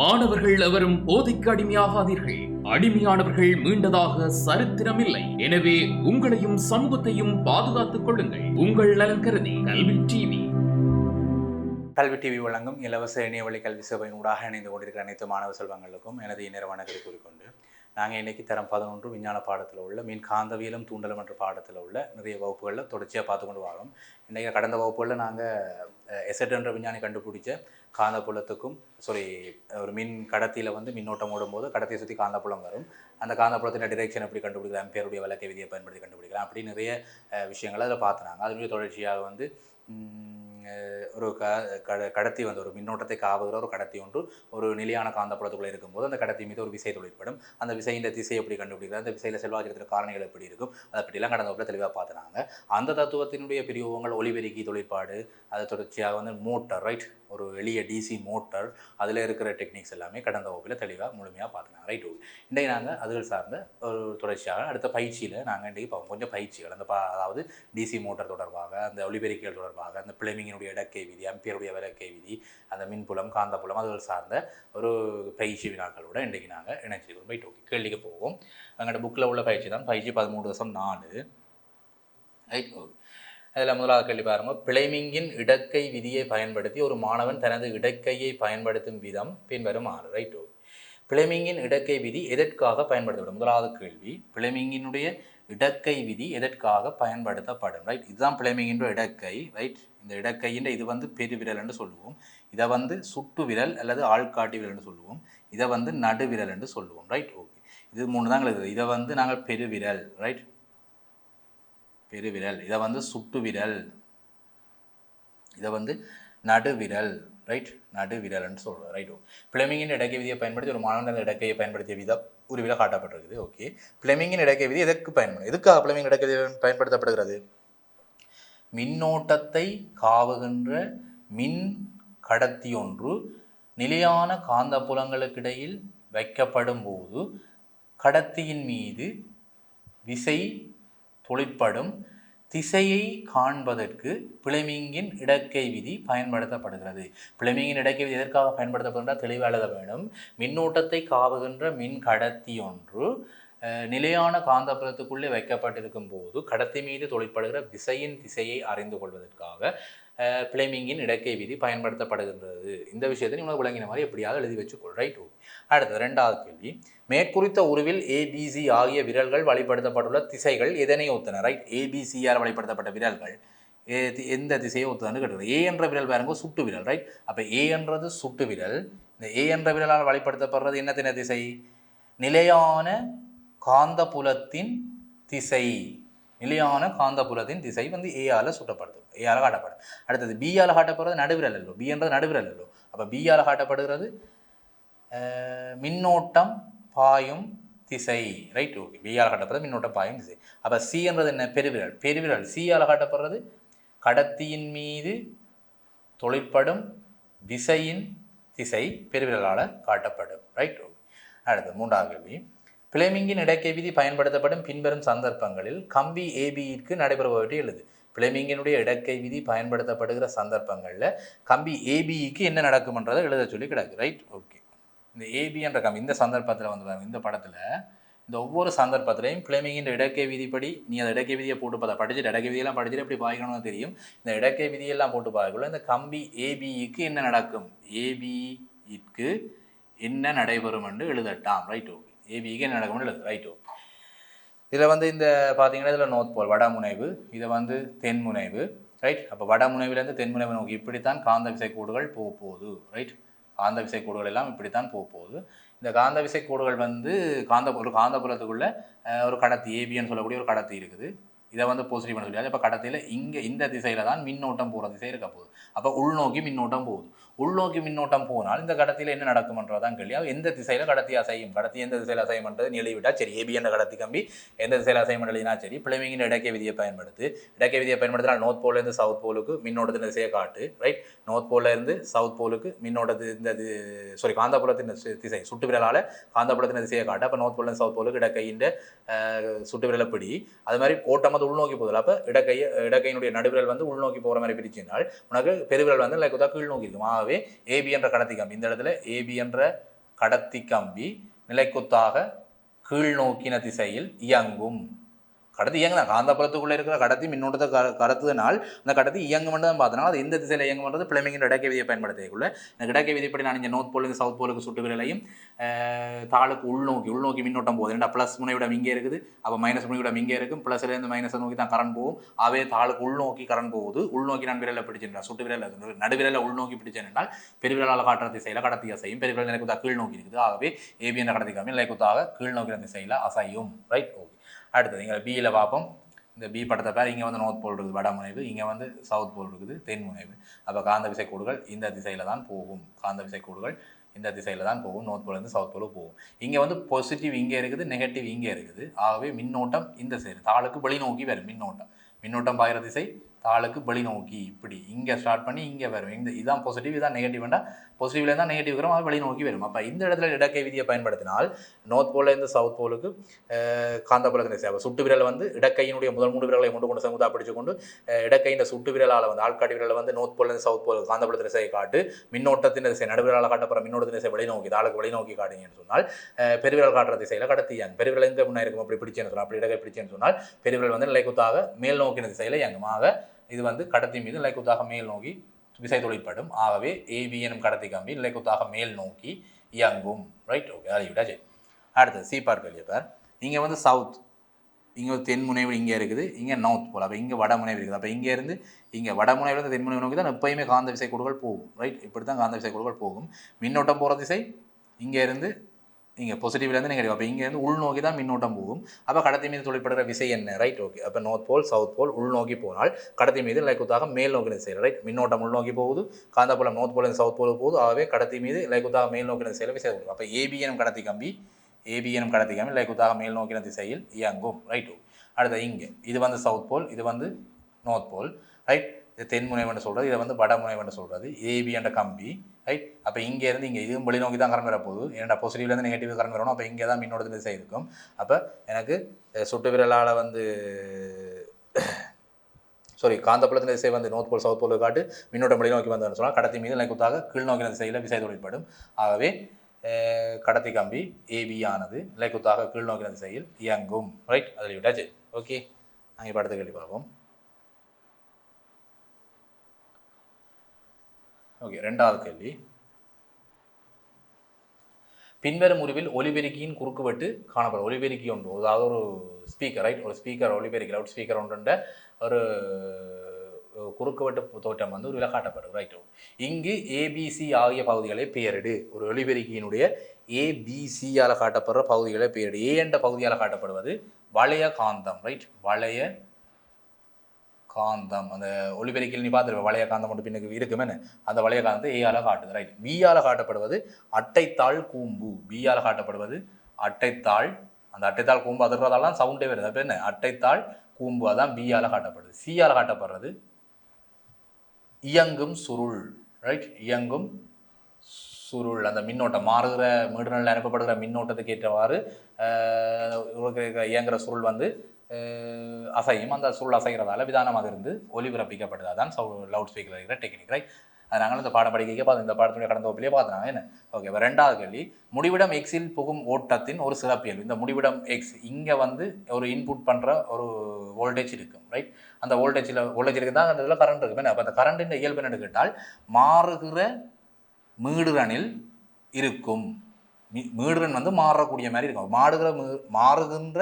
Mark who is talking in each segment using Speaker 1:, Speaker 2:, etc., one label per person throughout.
Speaker 1: மாணவர்கள் எவரும் போதைக்கு அடிமையாகாதீர்கள். அடிமையானவர்கள் மீண்டதாக சரித்திரமில்லை. எனவே உங்களையும் சமூகத்தையும் பாதுகாத்துக் கொள்ளுங்கள். உங்கள் நலன் கருதி கல்வி டிவி.
Speaker 2: கல்வி டிவி வழங்கும் இலவச இணையவழி கல்வி சேவையின் ஊடாக இணைந்து கொண்டிருக்கிற அனைத்து மாணவ செல்வங்களுக்கும் எனது இணைய வணக்கத்தை கூறிக்கொண்டு நாங்கள் இன்றைக்கி தரம் பதினொன்று விஞ்ஞான பாடத்தில் உள்ள மீன் காந்தவியலும் தூண்டலும் என்ற பாடத்தில் உள்ள நிறைய வகுப்புகளில் தொடர்ச்சியாக பார்த்து கொண்டு வரோம். இன்றைக்கி கடந்த வகுப்புகளில் நாங்கள் எசட் என்ற விஞ்ஞானி கண்டுபிடிச்ச காந்தப்புலத்துக்கும் சாரி ஒரு மின் கடத்தியில் வந்து மின்னோட்டம் ஓடும்போது கடத்தியை சுற்றி காந்தப்புலம் வரும். அந்த காந்தப்புலத்தின் டிரெக்ஷன் எப்படி கண்டுபிடிக்கலாம் அம்பேருடைய விளக்க விதியை பயன்படுத்தி கண்டுபிடிக்கலாம் அப்படி நிறைய விஷயங்களை அதில் பார்த்துனாங்க அதனுடைய தொடர்ச்சியாக வந்து ஒரு க கட கடத்தி வந்து ஒரு மின்னோட்டத்தை காவுகிற ஒரு கடத்தி ஒன்று ஒரு நிலையான காந்தப்புலத்துக்குள்ளே இருக்கும்போது அந்த கடத்தி மீது ஒரு விசை தொழிற்படும் அந்த விசையின் திசை எப்படி கண்டுபிடிக்கிறது? அந்த விசையில் செல்வாக்கிற காரணிகள் எப்படி இருக்கும்? அதை பற்றிலாம் கடந்த வகுப்பில் தெளிவாக பார்த்துனாங்க. அந்த தத்துவத்தினுடைய பிரிவுகள் ஒலிபெருக்கி தொழிற்பாடு அதை தொடர்ச்சியாக வந்து மோட்டர் ரைட் ஒரு எளிய டிசி மோட்டர் அதில் இருக்கிற டெக்னிக்ஸ் எல்லாமே கடந்த வகுப்பில் தெளிவாக முழுமையாக பார்த்துனாங்க ரைட் ஓகே இன்றைக்கு நாங்கள் அதுகள் சார்ந்த ஒரு தொடர்ச்சியாக அடுத்த பயிற்சியில் நாங்கள் இன்றைக்கு பார்ப்போம் கொஞ்சம் பயிற்சிகள் அந்த பா அதாவது டிசி மோட்டர் தொடர்பாக அந்த ஒளிபெருக்கிகள் தொடர்பாக அந்த பிளமிங்கினுடைய இடக்கை விதி அம்பியருடைய விளக்கை விதி அந்த மின்புலம் காந்தப்புலம் அதுகள் சார்ந்த ஒரு பயிற்சி வினாக்களோட இன்றைக்கு நாங்கள் இணைச்சிருக்கோம் ரைட் ஓகே கேள்விக்கு போவோம். எங்கள்கிட்ட புக்கில் உள்ள பயிற்சி தான். பயிற்சி பதிமூணு வருஷம் நாலு. ரைட் ஓகே அதில் முதலாவது கேள்வி பாருங்க. பிளைமிங்கின் இடக்கை விதியை பயன்படுத்தி ஒரு மாணவன் தனது இடக்கையை பயன்படுத்தும் விதம் பின்வருமாறு. ரைட் ஓகே பிளமிங்கின் இடக்கை விதி எதற்காக பயன்படுத்தப்படும்? முதலாவது கேள்வி. பிளமிங்கினுடைய இடக்கை விதி எதற்காக பயன்படுத்தப்படும்? ரைட் இதுதான் பிளமிங்கின்ற இடக்கை. ரைட் இந்த இடக்கைன்ற இது வந்து பெரு விரல் என்று சொல்லுவோம். இதை வந்து சுட்டு விரல் அல்லது ஆள்காட்டி விரல் என்று சொல்லுவோம். இதை வந்து நடுவிரல் என்று சொல்லுவோம். ரைட் ஓகே இது மூணு தான் எங்களுக்கு இதை வந்து நாங்கள் பெருவிரல். ரைட் பெருவிரல். இதை வந்து சுட்டு விரல் இதை வந்து நடுவிரல். ரைட் நடுவிரல்னு சொல்கிறோம் ரைட் பிளமிங்கின் இடக்கை விதியை பயன்படுத்தி ஒரு மாணவன் இடக்கையை பயன்படுத்திய விதம் ஒரு விதம் காட்டப்பட்டிருக்குது. ஓகே பிளமிங்கின் இடக்கை விதி எதற்கு பயன்படும்? எதுக்காக பிளமிங் இடக்கை விதி பயன்படுத்தப்படுகிறது? மின்னோட்டத்தை காவுகின்ற மின் கடத்தி ஒன்று நிலையான காந்தப்புலங்களுக்கிடையில் வைக்கப்படும் போது கடத்தியின் மீது விசை தொழிற்படும் திசையை காண்பதற்கு பிளமிங்கின் இடக்கை விதி பயன்படுத்தப்படுகிறது. பிளமிங்கின் இடக்கை விதி எதற்காக பயன்படுத்தப்படுகின்ற? தெளிவாக எழுத வேண்டும். மின்னோட்டத்தை காவுகின்ற மின் கடத்தி ஒன்று நிலையான காந்தபுரத்துக்குள்ளே வைக்கப்பட்டிருக்கும் போது கடத்தி மீது தொழிற்படுகிற விசையின் திசையை அறிந்து கொள்வதற்காக பிளமிங்கின் இடக்கை விதி பயன்படுத்தப்படுகின்றது. இந்த விஷயத்தை நீங்கள் விளங்கின மாதிரி எப்படியாவது எழுதி வச்சுக்கொள். ரைட் அடுத்தது ரெண்டாவது கேள்வி. மேற்குறித்த உருவில் ஏபிசி ஆகிய விரல்கள் வழிபடுத்தப்பட்டுள்ள திசைகள் எதனை ஒத்தன? ரைட் ஏபிசியால் வழிபடுத்தப்பட்ட விரல்கள் ஏ- தி- எந்த திசையை ஒத்ததுன்னு கேட்டுருக்கோம் ஏ என்ற விரல் பாருங்க சுட்டு விரல். ரைட் அப்போ ஏ என்றது சுட்டு விரல். இந்த ஏ என்ற விரலால் வழிபடுத்தப்படுறது என்ன திசை? நிலையான காந்தபுலத்தின் திசை. நிலையான காந்தபுலத்தின் திசை வந்து ஏஆல சுட்டப்படுது. ஏஆல காட்டப்படும் அடுத்தது பிஆல காட்டப்படுறது நடுவிரல் அல்லோ பிஎன்றது நடுவிரல் அல்லோ அப்போ பிஆல காட்டப்படுகிறது மின்னோட்டம் பாயும் திசை. ரைட் ஓகே பிஆல் காட்டப்படுறது மின்னோட்டம் பாயும் திசை. அப்போ சி என்றது என்ன? பெருவிரல். பெருவிரல் சியால் காட்டப்படுறது கடத்தியின் மீது தொழிற்படும் விசையின் திசை பெருவிரலால் காட்டப்படும். ரைட் ஓகே அடுத்து மூன்றாவது கேள்வி. பிளேமிங்கின் இடக்கை விதி பயன்படுத்தப்படும் பின்வரும் சந்தர்ப்பங்களில் கம்பி ஏபியிற்கு நடைபெறுபவற்றை எழுது. பிளேமிங்கினுடைய இடக்கை விதி பயன்படுத்தப்படுகிற சந்தர்ப்பங்களில் கம்பி ஏபிக்கு என்ன நடக்கும்ன்றதை எழுத சொல்லி கிடக்கு. ரைட் ஓகே இந்த ஏபி என்ற கம்பி இந்த சந்தர்ப்பத்தில் வந்து பாருங்க, இந்த படத்தில் இந்த ஒவ்வொரு சந்தர்ப்பத்திலையும் பிளேமிங்கின் இடக்கை விதிப்படி நீ அந்த இடக்கை விதியை போட்டு பார்த்தா படிச்சுட்டு இடக்கை விதியெல்லாம் படிச்சுட்டு எப்படி பாய்க்கணும்னு தெரியும். இந்த இடக்கை விதியெல்லாம் போட்டு பார்க்கக்குள்ள இந்த கம்பி ஏபிக்கு என்ன நடக்கும்? ஏபிக்கு என்ன நடைபெறும் என்று எழுதட்டாம். ரைட் ஓகே ஏபிக்கு என்ன நடக்கும்னு எழுது இதில் வந்து இந்த பார்த்தீங்கன்னா இதில் நோர்த் போல் வடமுனைவு இதை வந்து தென்முனைவு ரைட் அப்போ வடமுனைவிலேருந்து தென்முனைவு நோக்கி இப்படித்தான் காந்த விசை போக போகுது ரைட் காந்த விசை கோடுகள் எல்லாம் இப்படித்தான் போக போகுது. இந்த காந்த விசை வந்து காந்த ஒரு காந்தபுலத்துக்குள்ள ஒரு கடத்தி ஏபின்னு சொல்லக்கூடிய ஒரு கடத்தி இருக்குது. இதை வந்து பாசிட்டிவ்னு சொல்லியாது இப்போ கடத்தியில் இங்கே இந்த திசையில் தான் மின்னோட்டம் போகிற திசை இருக்க போகுது. அப்போ உள்நோக்கி மின்னோட்டம் போகுது. உள்நோக்கி மின்னோட்டம் போனால் இந்த கடத்தியில் என்ன நடக்கும்ன்றதான் கேள்வி. எந்த திசையில் கடத்தி அசையும்? கடத்தி எந்த திசையில் அசையும்ன்றது நீ எழுதிவிட்டா சரி ஏபி என்ற கடத்தி கம்பி எந்த திசையில் அசையும் எழுதினா சரி பிளமிங்கின் இடக்கை விதியை பயன்படுத்து. இடக்கை விதியை பயன்படுத்தினால் நோர்த் போலேருந்து சவுத் போலுக்கு மின்னோட்டத்தின் திசையை காட்டு ரைட் நோர்த் போல இருந்து சவுத் போலுக்கு மின்னோட்டத்து இந்த சாரி காந்தாபுரத்தின் திசை சுட்டு விரலால் காந்தாபுரத்தின் திசையை காட்டு. அப்போ நோர்த் போலேருந்து சவுத் போலுக்கு இடக்கையின் சுட்டு விரலை பிடி. அது மாதிரி ஓட்டமாக வந்து உள்நோக்கி போதில் அப்போ இடக்கையை இடக்கையினுடைய நடுவிரல் வந்து உள்நோக்கி போகிற மாதிரி பிரிச்சினால் உனக்கு பெருவிரல் வந்து லைக் கீழ் நோக்கி இருக்கும். ஆகவே ஏபி என்ற கடத்தி கம்பி இந்த இடத்துல ஏபி என்ற கடத்தி கம்பி நிலைக்குத்தாக கீழ் நோக்கின திசையில் இயங்கும். கடத்தி இயங்குதான் காந்தப்புறத்துக்குள்ளே இருக்கிற கடத்தி மின்னோட்டத்தை க கடத்துதனால் அந்த கடத்தி இயங்கும் தான் பார்த்தனால அது எந்த திசையில் இயங்கும்ன்றது பிளமிங்கிற இடக்கை விதியை பயன்படுத்தியக்குள்ள இந்த இடக்கை விதிப்படி நான் இங்கே நோர்த் போலுக்கு சவுத் போலுக்கு சுட்டு விரலையும் தாளுக்கு உள்நோக்கி உள்நோக்கி மின்னோட்டம் போகுது. ரெண்டா ப்ளஸ் முனைவிடம் இங்கே இருக்குது. அப்போ மைனஸ் முனைவிடம் இங்கே இருக்கும். ப்ளஸ்லேருந்து மைனஸ் நோக்கி தான் கரண்ட் போகும். அவே தாளுக்கு உள்நோக்கி கரண்ட் போகுது. உள்நோக்கி நான் விரலை பிடிச்சிருந்தேன் சுட்டு விரல் நடுவிரலை உள்நோக்கி பிடிச்சேன் என்றால் பெருவிரலால் காட்டுற திசையில் கடத்தி அசையும். பெருவிரல் நிலைக்குத்தா கீழ் நோக்கி இருக்குது. ஆகவே ஏபிஎன் கடத்தி கம்மி நிலைக்குத்தாக கீழ் நோக்கிற திசையில் அசையும். ரைட் ஓகே அடுத்தது இங்கே பியில் பார்ப்போம். இந்த பி படத்தை பேர் இங்கே வந்து நோர்த் போல் இருக்குது வட முனைவு. இங்கே வந்து சவுத் போல் இருக்குது தென் முனைவு. அப்போ காந்த விசைக்கூடுகள் இந்த திசையில் தான் போகும். காந்த விசைக்கூடுகள் இந்த திசையில் தான் போகும். நோர்த் போலேருந்து சவுத் போல் போகும். இங்கே வந்து பாசிட்டிவ் இங்கே இருக்குது நெகட்டிவ் இங்கே இருக்குது. ஆகவே மின்னோட்டம் இந்த சைடு தாளுக்கு வெளிநோக்கி வரும் மின்னோட்டம். மின்னோட்டம் பாயிற திசை தாளுக்கு வெளிநோக்கி இப்படி இங்கே ஸ்டார்ட் பண்ணி இங்கே வரும். இந்த இதான் பாசிட்டிவ் இதான் நெகட்டிவ் வேண்டாம் பாசிட்டிவ்ல தான் நெகட்டிவ் வரும் அது வெளிநோக்கி வரும். அப்போ இந்த இடத்துல இடக்கை விதியை பயன்படுத்தினால் நோர்த் போலேருந்து சவுத் போலுக்கு காந்தாபுரத்தில் திசை சுட்டு விரல் வந்து இடக்கையினுடைய முதல் மூன்று விரலை கொண்டு கொண்டு சமுதா பிடிச்சு கொண்டு இடக்கையின் சுட்டு விரலால் வந்து ஆட்காட்டி விரலை வந்து நோர்த் போலேருந்து சவுத் போல் காந்தபுலத்தின் திசையை காட்டு மின்னோட்டத்தின் திசை நடுவிரலால் காட்டப்படுற மின்னோட்டத்தின் திசை வெளிநோக்கி தாளுக்கு நோக்கி காட்டுங்கன்னு சொன்னால் பெருவிரல் காட்டுற திசையில் கடத்தியாங்க பெருவிரல் எங்கே முன்னே இருக்கும்? அப்படி பிடிச்சேன்னு சொன்னால் அப்படி இடக்கை பிடிச்சேன்னு சொன்னால் பெருவிரல் வந்து நிலைக்குத்தாக மேல் நோக்கின திசையில் இயங்குமாக இது வந்து கடத்தி மீது நிலைக்குத்தாக மேல் நோக்கி விசை தொழிற்படும் ஆகவே ஏபி எனும் கடத்தி கம்பி நிலைக்குத்தாக மேல் நோக்கி இயங்கும். ரைட் ஓகே அதை சரி அடுத்தது சீப்பார் கேள்வி பார். இங்கே வந்து சவுத் இங்கே ஒரு தென் முனைவு இங்கே இருக்குது. இங்கே நவுத் போல். அப்போ இங்கே வட முனைவு இருக்குது. அப்போ இங்கேருந்து இங்கே வட முனைவிலிருந்து தென் முனைவு நோக்கி தான் எப்பயுமே காந்த விசை கொடுகள் போகும். ரைட் இப்படி தான் காந்த விசை கொடுகள் போகும். மின்னோட்டம் போகிற திசை இங்கே நீங்கள் பாசிட்டிவ்லேருந்து நெகட்டிவ் அப்போ இங்கேருந்து உள்நோக்கி தான் மின்னோட்டம் போகும். அப்போ கடத்தி மீது தொழிற்படுற விசை என்ன? ரைட் ஓகே அப்போ நார்த் போல் சவுத் போல் உள்நோக்கி போனால் கடத்தி மீது லைக்குத்தாக மேல் நோக்கின செயல் ரைட் மின்னோட்டம் உள்நோக்கி போகுது. காந்தபுலம் நார்த் போல் சவுத் போல் போகுது. ஆகவே கடத்தி மீது லைக்குத்தாக மேல் நோக்கின செயல் விசை கொடுக்கும். அப்போ ஏபிஎனும் கடத்தி கம்பி ஏபிஎனும் கடத்தி கம்பி லைக்குத்தாக மேல் நோக்கின திசையில் இயங்கும். ரைட் அடுத்த இங்கே. இது வந்து சவுத் போல் இது வந்து நார்த் போல் ரைட் இது தென்முனைவன் சொல்கிறது இதை வந்து வடமுனைவன் சொல்கிறது ஏபி என்ற கம்பி ரைட் அப்போ இங்கேருந்து இங்கே இதுவும் வெளி நோக்கி தான் கரண்ட் வரப்போகுது. ஏன்னா பாசிட்டிவ்லேருந்து நெகட்டிவ் கரண்ட் வரணும் அப்போ இங்கே தான் மின்னோட திசை இருக்கும். அப்போ எனக்கு சுட்டு விரலால் வந்து சாரி காந்தப்புலத்தின் திசை வந்து நோர்த் போல் சவுத் போல் காட்டு மின்னோட்டம் வழி நோக்கி வந்ததுன்னு சொன்னால் கடத்தி மீது நிலைக்குத்தாக கீழ் நோக்கின திசையில் விசை தொழிற்படும். ஆகவே கடத்தி கம்பி ஏபி ஆனது நிலைக்குத்தாக கீழ் நோக்கின திசையில் இயங்கும். ரைட் அதில் விட்டாச்சு. ஓகே நாங்கள் படத்தை கேள்வி பார்ப்போம். ஓகே ரெண்டாவது கேள்வி. பின்வரும் உருவில் ஒலிபெருக்கியின் குறுக்குவெட்டு காணப்படும். ஒலிபெருக்கி ஒன்று அதாவது ஒரு ஸ்பீக்கர் ரைட் ஒரு ஸ்பீக்கர் ஒலிபெருக்கி லவுட் ஸ்பீக்கர் ஒன்றுன்ற ஒரு குறுக்குவெட்டு தோற்றம் வந்து ஒரு காட்டப்படும் ரைட் இங்கு ஏபிசி ஆகிய பகுதிகளை பெயரிடு. ஒரு ஒலிபெருக்கியினுடைய ஏபிசியால் காட்டப்படுற பகுதிகளை பெயரிடு. ஏ என்ற பகுதியால் காட்டப்படுவது வளைய காந்தம் ரைட் வளைய காந்தம் அந்த ஒளிபெருக்கில் நீ பார்த்துருப்ப வளைய காந்தம் மட்டும் பின்னுக்கு இருக்குமே அந்த வளைய காந்தத்தை ஏயால காட்டுது. ரைட் பியால காட்டப்படுவது அட்டைத்தாள் கூம்பு. பியால காட்டப்படுவது அட்டைத்தாள். அந்த அட்டைத்தாள் கூம்பு அதிர்றதாலாம் சவுண்டே வருது. அப்போ என்ன? அட்டைத்தாள் கூம்பு அதான் பியால காட்டப்படுது. சியால காட்டப்படுறது இயங்கும் சுருள். ரைட் இயங்கும் சுருள். அந்த மின்னோட்டம் மாறுகிற மீடுநிலையில் அனுப்பப்படுகிற மின்னோட்டத்துக்கு ஏற்றவாறு இயங்குகிற இயங்குற சுருள் வந்து அசையும். அந்த சுருள் அசைகிறதால விதானமாக இருந்து ஒலிபரப்பிக்கப்படுது அதான் சவு லவுட் ஸ்பீக்கர் இருக்கிற டெக்னிக் ரைட் அது நாங்கள் இந்த பாடம் படிக்க பார்த்து இந்த பாடத்துடைய கடந்த வகுப்பிலே பார்த்துனாங்க என்ன? ஓகே இப்போ ரெண்டாவது கேள்வி. முடிவிடம் எக்ஸில் புகும் ஓட்டத்தின் ஒரு சிறப்பியல்பு இந்த முடிவிடம் எக்ஸ் இங்கே வந்து ஒரு இன்புட் பண்ணுற ஒரு வோல்டேஜ் இருக்கும் ரைட் அந்த வோல்டேஜில் வோல்டேஜ் இருக்குது அந்த இதில் கரண்ட் இருக்கும். என்ன? அப்போ அந்த கரண்டின் இயல்பு என்னன்னு கேட்டால் மாறுகிற மீடுரனில் இருக்கும். மீடுரன் வந்து மாறக்கூடிய மாதிரி இருக்கும். மாடுகிற மீ மாறுகின்ற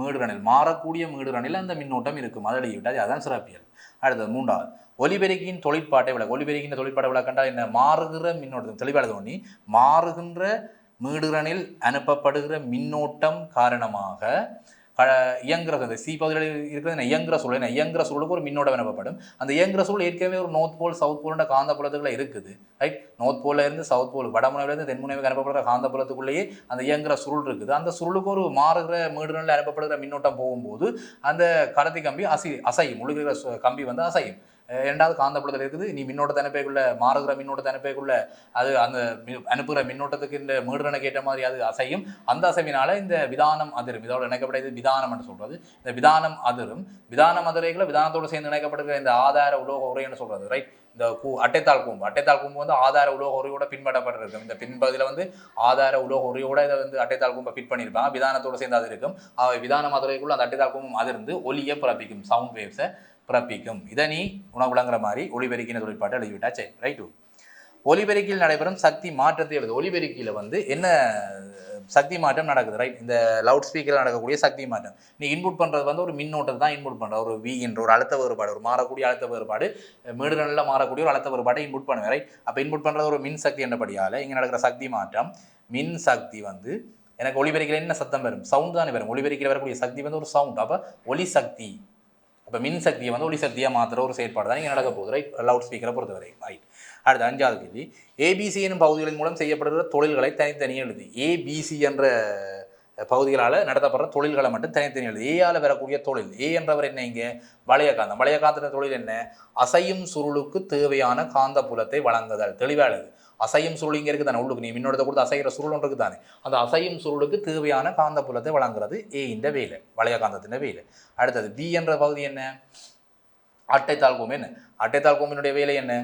Speaker 2: மீடுரனில் மாறக்கூடிய மீடுரனில் அந்த மின்னோட்டம் இருக்கும். அதை விட்டால் அதுதான் சிறப்பியல். அடுத்தது மூன்றாவது. ஒலிபெருக்கியின் தொழிற்பாட்டை விளக்கு ஒலிபெருக்கின் தொழிற்பாட்டை விளக்கண்டா என்ன? மாறுகிற மின்னோட்டம் தெளிவாக தோணி மாறுகின்ற மீடுரனில் அனுப்பப்படுகிற மின்னோட்டம் காரணமாக இயங்குற அந்த சி பகுதியில் இருக்கிறது இயங்குற சூழல் என்ன இயங்குற சூழலுக்கு ஒரு மின்னோட அனுப்பப்படும். அந்த இயங்குற சூழல் ஏற்கனவே ஒரு நோர்த் போல் சவுத் போல்ன்ற காந்தப்புலத்துக்குள்ள இருக்குது ரைட் நோர்த் போல இருந்து சவுத் போல் வடமுனையிலேருந்து தென்முனைவுக்கு அனுப்பப்படுற காந்தப்புலத்துக்குள்ளேயே அந்த இயங்குற சுருள் இருக்குது. அந்த சுருளுக்கு ஒரு மாறுகிற மீடுநிலை அனுப்பப்படுகிற மின்னோட்டம் போகும்போது அந்த கடத்தி கம்பி அசி அசையும் முழுகிற சு- கம்பி வந்து அசையும். ரெண்டாவது இரண்டாவது காந்தப்புலத்தில் இருக்குது. நீ மின்னோட்டத்தை அனுப்பக்குள்ள மாறுகிற மின்னோட்டத்தை அனுப்பக்குள்ள அது அந்த அனுப்புகிற மின்னோட்டத்துக்கு இந்த மீடுறனுக்கு ஏற்ற மாதிரி அது அசையும். அந்த அசைவினால இந்த விதானம் அதிரும். இதோட இணைக்கப்பட்டது விதானம் என்று சொல்றது. இந்த விதானம் அதிரும். விதானம் அதிரைகளை விதானத்தோடு சேர்ந்து இணைக்கப்படுகிற இந்த ஆதார உலோக உரைன்னு சொல்றது ரைட் இந்த கூ அட்டைத்தாள் கூம்பு. அட்டைத்தாள் கூம்பு வந்து ஆதார உலோக உரையோட பின்பற்றப்பட்டிருக்கும். இந்த பின்பகுதியில் வந்து ஆதார உலோக உரையோட இதை வந்து அட்டைத்தாள் கூம்பை ஃபிட் பண்ணியிருப்பாங்க. விதானத்தோடு சேர்ந்து அது இருக்கும். அவை விதான மதுரைக்குள்ள அந்த அட்டைத்தாள் கூம்பும் அதிர்ந்து ஒலியை பிறப்பிக்கும். சவுண்ட் வேவ்ஸை பிறப்பிக்கும். இதை நீ உணவுலங்கிற மாதிரி ஒளிபெருக்கின தொழிற்பாட்டை எழுதிவிட்டா சரி ரைட்டு ஒலிபெருக்கியில் நடைபெறும் சக்தி மாற்றத்தை எழுது. ஒலிபெருக்கியில் வந்து என்ன சக்தி மாற்றம் நடக்குது ரைட் இந்த லவுட் ஸ்பீக்கரில் நடக்கக்கூடிய சக்தி மாற்றம். நீ இன்புட் பண்ணுறது வந்து ஒரு மின்னோட்டத்தை தான் இன்புட் பண்ணுற ஒரு வி என்ற ஒரு அழுத்த வேறுபாடு ஒரு மாறக்கூடிய அழுத்த வேறுபாடு மீடுகளில் மாறக்கூடிய ஒரு அழுத்த வேறுபாடை இன்புட் பண்ணுவேன் ரைட் அப்போ இன்புட் பண்ணுறது ஒரு மின் சக்தி என்றபடியால் இங்கே நடக்கிற சக்தி மாற்றம் மின் சக்தி வந்து எனக்கு ஒளிபெருக்கில் என்ன சத்தம் வரும்? சவுண்ட் தானே வரும். ஒளிபெருக்கில் வரக்கூடிய சக்தி வந்து ஒரு சவுண்ட் அப்போ ஒலி சக்தி அப்போ மின் சக்தியை வந்து ஒளி சக்தியாக மாற்றுற ஒரு செயற்பாடு தான் இங்கே நடக்க போகுது ரைட் லவுட் ஸ்பீக்கரை பொறுத்தவரை ரைட் அடுத்து அஞ்சாவது கேள்வி. ஏபிசி எனும் பகுதிகளின் மூலம் செய்யப்படுகிற தொழில்களை தனித்தனியே எழுது. ஏபிசி என்ற பகுதிகளால் நடத்தப்படுற தொழில்களை மட்டும் தனித்தனி எழுது. ஏயால் வரக்கூடிய தொழில் ஏ என்றவர் என்ன இங்கே? வளைய காந்தம் வளைய காந்தத்தின் தொழில் என்ன? அசையும் சுருளுக்கு தேவையான காந்த புலத்தை வழங்குதல். தெளிவாக எழுது. அசையும் சுருள் இங்கே இருக்குது தானே உள்ளுக்கு நீ மின்னோட்டத்தை கொடுத்து அசைகிற சுருள் ஒன்று இருக்குது தானே அந்த அசையும் சுருளுக்கு தேவையான காந்த புலத்தை வழங்குறது ஏ இந்த வேலை வளைய காந்தத்தின் வேலை. அடுத்தது பி என்ற பகுதி என்ன? அட்டைத்தாள் கூம்பு என்ன? அட்டைத்தாள் கோம்பினுடைய வேலை என்ன?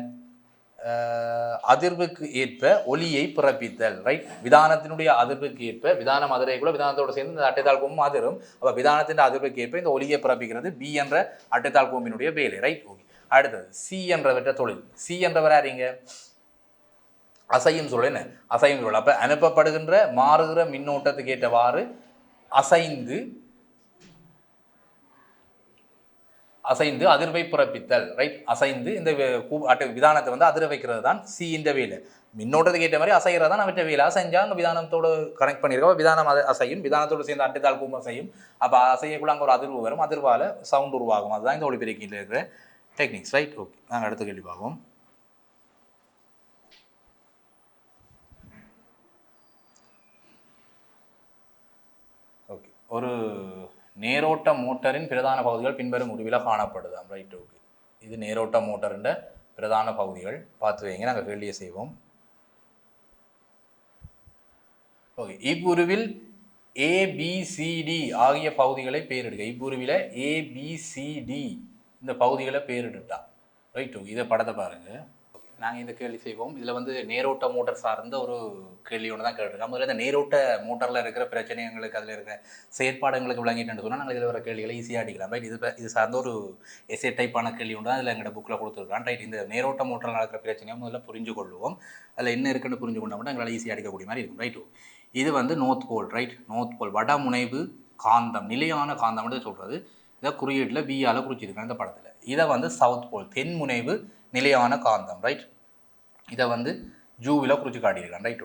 Speaker 2: அதிர்வுக்கு ஏற்ப ஒலியை பிறப்பித்தல் ரைட் விதானத்தினுடைய அதிர்வுக்கு ஏற்ப விதானம் அதிரைக்குள்ள விதானத்தோடு சேர்ந்து இந்த அட்டைத்தாள் கூம்பும் அதிரும். அப்போ விதானத்தின் அதிர்வுக்கு ஏற்ப இந்த ஒலியை பிறப்பிக்கிறது பி என்ற அட்டைத்தாள் கோம்பினுடைய வேலை ரைட் ஓகே அடுத்தது சி என்றவற்ற தொழில். சி என்றவர் யாரீங்க அசையும் சுருள் என்ன? அசையும் சூழல் அப்போ அனுப்பப்படுகின்ற மாறுகிற மின்னோட்டத்துக்கு ஏற்றவாறு அசைந்து அசைந்து அதிர்வை பிறப்பித்தல் ரைட் அசைந்து இந்த கூ- விதானத்தை வந்து அதிர வைக்கிறது தான் சி இந்த வேலை. மின்னோட்டத்துக்கு ஏற்ற மாதிரி அசைகிறது? தான் அவற்றை வேலை. அசைஞ்சா அங்கே விதானத்தோடு கனெக்ட் பண்ணியிருக்கோம் விதானம் அது அசையும். விதானத்தோடு சேர்ந்து அட்டைத்தாள் கூம்பு அசையும். அப்போ அசையக்குள்ள அங்கே ஒரு அதிர்வு வரும். அதிர்வால் சவுண்ட் உருவாகும். அதுதான் இந்த ஒளிபெருக்கியில் இருக்கிற டெக்னிக்ஸ் ரைட் ஓகே நாங்கள் அடுத்த கேள்வி பார்ப்போம். ஓகே ஒரு நேரோட்ட மோட்டரின் பிரதான பகுதிகள் பின்வரும் முடிவில் காணப்படுதாம் ரைட் ஓகே இது நேரோட்ட மோட்டரின் பிரதான பகுதிகள். பார்த்து வைங்க நாங்கள் கேள்வியை செய்வோம். ஓகே இவ்வுருவில் ஏபிசிடி ஆகிய பகுதிகளை பெயரிடுக இவ்வுருவில் ஏபிசிடி இந்த பகுதிகளை பேரிட்டுட்டா. ரைட் ஓகே இதை படத்தை பாருங்கள் நாங்கள் இந்த கேள்வி செய்வோம். இதில் வந்து நேரோட்ட மோட்டர் சார்ந்த ஒரு கேள்வி ஒன்று தான் கேட்டிருக்கோம் முதல்ல இந்த நேரோட்ட மோட்டரில் இருக்கிற பிரச்சனை எங்களுக்கு அதில் இருக்கிற செயற்பாடு எங்களுக்கு விளங்கிட்டு சொன்னால் நாங்கள் இதில் வர கேள்விகளை ஈஸியாக அடிக்கலாம். ரைட் இது இது சார்ந்த ஒரு எஸ்ஏ டைப்பான கேள்வி ஒன்று தான் அதில் எங்களோட புக்கில் கொடுத்துருக்கான் ரைட் இந்த நேரோட்ட மோட்டரில் நடக்கிற பிரச்சனையை முதல்ல புரிஞ்சு கொள்வோம் அதில் என்ன இருக்குன்னு புரிஞ்சு கொண்டா மட்டும் எங்களால் ஈஸியாக அடிக்கக்கூடிய மாதிரி இருக்கும். ரைட் இது வந்து north pole right north pole வட முனைவு காந்தம் நிலையான காந்தம்னு சொல்கிறது இதை குறியீட்டில் பிஆல குறிச்சிருக்கேன் இந்த படத்தில். இதை வந்து சவுத் போல் தென் முனைவு நிலையான காந்தம் ரைட் இதை வந்து ஜூவில் குறித்து காட்டியிருக்கான் ரைட்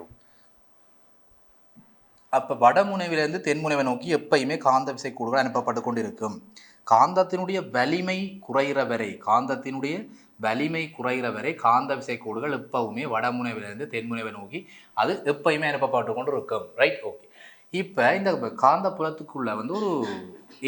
Speaker 2: அப்போ வடமுனைவிலிருந்து தென்முனைவை நோக்கி எப்பயுமே காந்த விசைக்கூடுகள் அனுப்பப்பட்டு கொண்டிருக்கும். காந்தத்தினுடைய வலிமை குறைகிற வரை காந்தத்தினுடைய வலிமை குறைகிற வரை காந்த விசைக்கூடுகள் எப்பவுமே வடமுனைவிலிருந்து தென்முனைவை நோக்கி அது எப்பயுமே அனுப்பப்பட்டு கொண்டு இருக்கும் ரைட் ஓகே இப்போ இந்த காந்த புலத்துக்குள்ளே வந்து ஒரு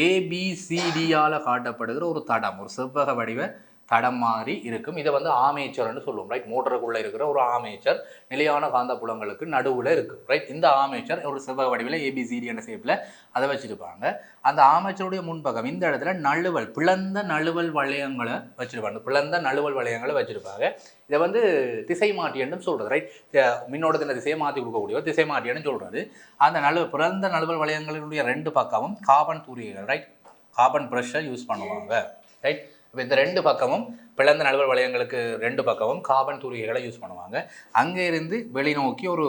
Speaker 2: ஏபிசிடியால் காட்டப்படுகிற ஒரு தடம் ஒரு செவ்வக வடிவ தடம் மாதிரி இருக்கும். இதை வந்து ஆமேச்சர்னு சொல்லுவோம் ரைட் மோட்டருக்குள்ளே இருக்கிற ஒரு ஆமேச்சர் நிலையான காந்த புலங்களுக்கு நடுவில் இருக்கும் ரைட் இந்த ஆமேச்சர் ஒரு செவ்வக வடிவில் ஏபிசிடி என்ற ஷேப்பில் அதை வச்சுருப்பாங்க. அந்த ஆமேச்சருடைய முன்பக்கம் இந்த இடத்துல நழுவல் பிளந்த நழுவல் வளையங்களை வச்சுருப்பாங்க. பிளந்த நழுவல் வளையங்களை வச்சுருப்பாங்க. இதை வந்து திசை மாட்டியன்னு சொல்கிறது ரைட் மின்னோட்டத்தின் திசையை மாற்றி கொடுக்கக்கூடிய திசை மாட்டியன்னு சொல்கிறது அந்த நழுவ பிறந்த நழுவல் வளையங்களினுடைய ரெண்டு பக்கமும் காபன் தூரிகைகள் ரைட் காபன் ப்ரஷ்ஷை யூஸ் பண்ணுவாங்க ரைட் இப்போ இந்த ரெண்டு பக்கமும் பிளந்த நடுவர் வளையங்களுக்கு ரெண்டு பக்கமும் கார்பன் தூரிகைகளை யூஸ் பண்ணுவாங்க. அங்கே இருந்து வெளிநோக்கி ஒரு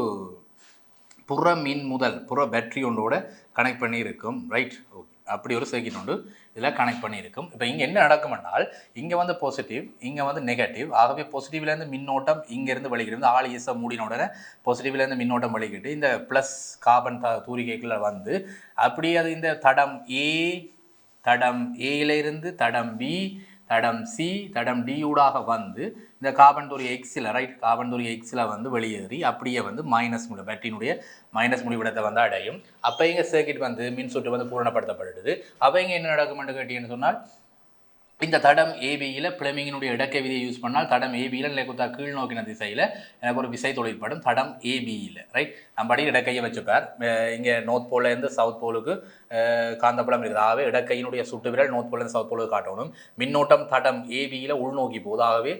Speaker 2: புற மின் முதல் புற பேட்டரி ஒன்றோட கனெக்ட் பண்ணியிருக்கும். ரைட் அப்படி ஒரு சர்க்கிட் ஒன்று இதில் கனெக்ட் பண்ணியிருக்கும். இப்போ இங்கே என்ன நடக்கும் என்றால் இங்கே வந்து பாசிட்டிவ் இங்கே வந்து நெகட்டிவ் ஆகவே பாசிட்டிவ்லேருந்து மின்னோட்டம் இங்கேருந்து வலிக்கிறது ஆள் ஈஸை மூடின உடனே பாசிட்டிவ்லேருந்து மின்னோட்டம் வலிக்கிட்டு இந்த ப்ளஸ் கார்பன் த தூரிகைக்குள்ள வந்து அப்படியே அது இந்த தடம் ஏ தடம் ஏயிலிருந்து தடம் பி தடம் சி தடம் டி ஊடாக வந்து இந்த கார்பன் எக்ஸில் ரைட் கார்பன் எக்ஸில் வந்து வெளியேறி அப்படியே வந்து மைனஸ் முடி பேட்டரியினுடைய மைனஸ் முடிவிடத்தை வந்து அடையும். அப்போ இங்கே சர்க்கிட் வந்து மின்சுற்று வந்து பூரணப்படுத்தப்படுது. அப்போ இங்கே என்ன நடக்கும்னு கேட்டீங்கன்னு சொன்னால் இந்த தடம் ஏபியில் பிளமிங்கினுடைய இடக்கை விதியை யூஸ் பண்ணால் தடம் ஏபியில் நிலைக்குத்தா கீழ் நோக்கின திசையில் எனக்கு ஒரு விசை தொழிற்படும் தடம் ஏபியில் ரைட் நம்மபடி இடக்கையை வச்சுப்பார். இங்கே நோர்த் போலேருந்து சவுத் போலுக்கு காந்தப்படம் இருக்குது. ஆகவே இடக்கையினுடைய சுட்டு விரல் நோர்த் போலேருந்து சவுத் போலுக்கு காட்டணும். மின்னோட்டம் தடம் ஏபியில் உள்நோக்கி போகுது. ஆகவே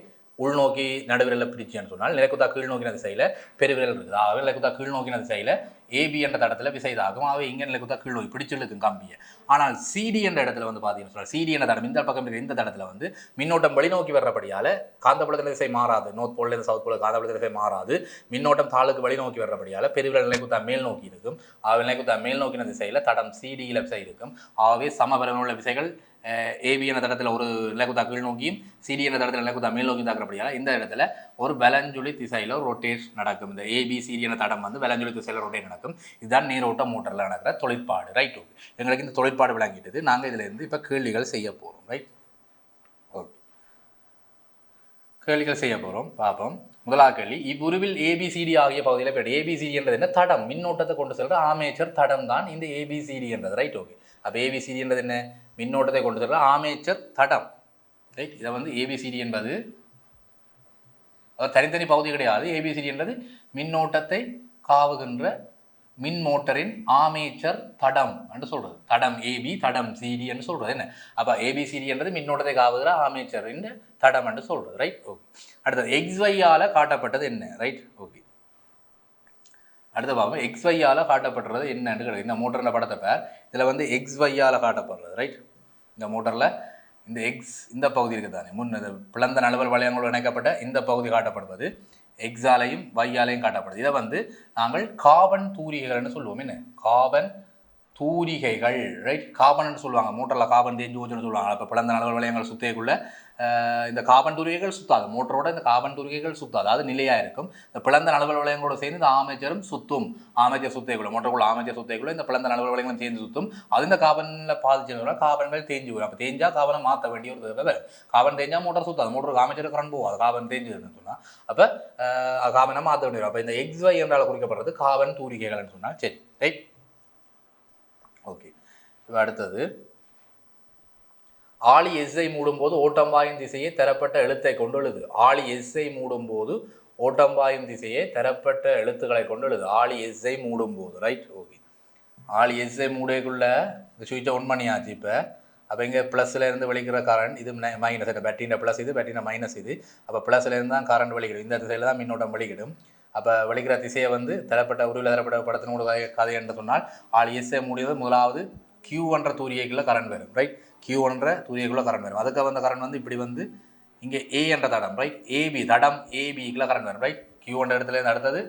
Speaker 2: உள்நோக்கி நடுவிரலில் பிரிச்சுன்னு சொன்னால் நிலைக்குத்தா கீழ் நோக்கின திசையில் பெருவிரல் இருக்குது. ஆகவே நிலைக்குத்தா கீழ் நோக்கின திசையில் ஏபி என்ற தடத்தில் விசைதாகும். அவை இங்கே நிலைக்குத்தா கொடுத்தா நோக்கி பிடிச்சிருக்கும் கம்பியை. ஆனால் சிடி என்ற இடத்துல வந்து பார்த்தீங்கன்னா சொன்னால் சிடி என்ற தடம் இந்த பக்கம் இருக்கிற இந்த தடத்தில் வந்து மின்னோட்டம் வெளிநோக்கி வர்றபடியால் காந்தப்புலத்தின் விசை மாறாது. நோர்த் போலேருந்து சவுத் போல காந்தப்புலத்தின் விசை மாறாது. மின்னோட்டம் தாளுக்கு வெளிநோக்கி வர்றபடியால் பெருவிரல் நிலைக்குத்தா மேல் நோக்கி இருக்கும். ஆகவே நிலைக்குத்தா மேல் நோக்கின திசையில் தடம் சிடியில் விசை இருக்கும். ஆகவே சமபரமுள்ள விசைகள் ஏபி என்ற தடத்தில் ஒரு நிலக்குத்தா கீழ் நோக்கியும் சிடி என்ற தடத்தில் நிலக்குத்தா மேல் நோக்கி தாக்கிறபடியால் இந்த இடத்துல ஒரு வலஞ்சுழி திசையில் ரொட்டேட் நடக்கும். இந்த ஏபி சிடி என்ற தடம் வந்து வலஞ்சுழி திசையில் ரொட்டேட் நடக்கும். இதுதான் நீரோட்ட மோட்டரில் நடக்கிற தொழிற்பாடு ரைட் ஓகே எங்களுக்கு இந்த தொழிற்பாடு விளங்கிட்டது. நாங்கள் இதில் இருந்து இப்போ கேள்விகள் செய்ய போகிறோம் ரைட் ஓகே கேள்விகள் செய்ய போகிறோம் பார்ப்போம். முதலாக கேள்வி இவ்வுருவில் ஏபிசிடி ஆகிய பகுதியில் போய்ட்டு ஏபிசிடி என்றது என்ன? தடம். மின்னோட்டத்தை கொண்டு செல்ற ஆமேச்சர் தடம் தான் இந்த ஏபிசிடி என்றது. ரைட் ஓகே அப்போ ஏபிசிடி என்றது என்ன? மின்னோட்டத்தை கொண்டு செல்ற ஆமேச்சர் தடம். ரைட் இதை வந்து ஏபிசிடி என்பது தனித்தனி பகுதி கிடையாது. ஏபிசிடி என்றது மின்னோட்டத்தை காவுகின்ற மின் மோட்டரின் ஆமேச்சர் தடம் என்று சொல்றது. தடம் ஏபி தடம் சிடி என்று சொல்றது. என்ன? அப்போ ஏபிசிடின்றது மின்னோட்டத்தை காவுகிற ஆமேச்சரின் தடம் என்று சொல்றது. ரைட் ஓகே அடுத்தது எக்ஸ்வையால் காட்டப்பட்டது என்ன? ரைட் ஓகே அடுத்து பார்ப்போம். எக்ஸ்வையால் காட்டப்படுறது என்னன்னு கிடையாது இந்த மோட்டரில் படத்தை பேர் இதில் வந்து எக்ஸ்வையால் காட்டப்படுறது. ரைட் இந்த மோட்டரில் இந்த எக்ஸ் இந்த பகுதி இருக்குது தானே முன் இது பிளந்த நலவல் வளையங்களோடு இணைக்கப்பட்ட இந்த பகுதி காட்டப்படுவது. எக்ஸாலையும் வையாலையும் காட்டப்படுது. இதை வந்து நாங்கள் காபன் தூரிகைகள்னு சொல்லுவோம். என்ன? காபன் தூரிகைகள் ரைட் காபன்னு சொல்லுவாங்க. மோட்டரில் காபன் தேஞ்சு போச்சுன்னு சொல்லுவாங்க. அப்போ பிளந்த நலவல் வளையங்கள் சுத்தைக்குள்ள இந்த காபன் தூரிகைகள் சுத்தாது. மோட்டரோட இந்த காபன் தூரிகைகள் சுத்தாது. அது நிலையாக இருக்கும் இந்த பிளந்த நலவல் வளையங்களோட சேர்ந்து இந்த ஆமேச்சரும் சுத்தும். ஆமேச்சர் சுத்தைக்குள்ள மோட்டருக்குள்ள ஆமேச்சர் சுத்தைக்குள்ள இந்த பிளந்த நலவல் வளையங்களும் சேர்ந்து சுத்தும். அது இந்த காபனில் பாதிச்சதுனால காபன்கள் தேஞ்சு போயிடும். அப்போ தேஞ்சா காபனை மாற்ற வேண்டிய ஒரு தேவை காபன் தேஞ்சா மோட்டர் சுத்தாது. மோட்டருக்கு ஆமேச்சர் கரண்ட் போகாது. காபன் தேஞ்சதுன்னு சொன்னால் அப்போ காபனை மாற்ற வேண்டிய அப்போ இந்த எக்ஸ் ஒய் என்றால் குறிக்கப்படுறது காபன் தூரிகைகள்னு சொன்னால் சரி ரைட் ஓகே இப்போ அடுத்தது ஆளி எஸ்ஐ மூடும்போது ஓட்டம்பாயும் திசையை தரப்பட்ட எழுத்தை கொண்டுள்ளது. ஆளி எஸ்ஸை மூடும்போது ஓட்டம்பாயும் திசையை தரப்பட்ட எழுத்துக்களை கொண்டுள்ளது. ஆளி எஸ்ஸை மூடும்போது ரைட் ஓகே ஆளி எஸ்ஸை மூடக்குள்ளே இந்த சுவிட்சை ஒன் பண்ணியாச்சு இப்போ. அப்போ இங்கே ப்ளஸ்லேருந்து வெளிக்கிற கரண்ட் இது மைனஸ் பேட்டரின ப்ளஸ் இது பேட்டரியில் மைனஸ் இது. அப்போ ப்ளஸ்லேருந்து தான் கரண்ட் வெளிக்கிடும். இந்த திசையில் தான் மின்னோட்டம் வெளிக்கிடும். அப்போ வெளிக்கிற திசையை வந்து தரப்பட்ட உருவில் தரப்பட்ட படத்தினோட கதை என்று சொன்னால் ஆள் எஸ்ஐ மூடியது முதலாவது கியூ என்ற கரண்ட் வரும் ரைட் கியூ என்ற தூரியக்குள்ள கரண்ட் வரும். அதுக்கு வந்த கரண்ட் வந்து இப்படி வந்து இங்கே ஏ என்ற தடம் ரைட் ஏபி தடம் ஏபிக்குள்ள கரண்ட் வரும் ரைட் கியூ என்ற இடத்துல இருந்து அடுத்தது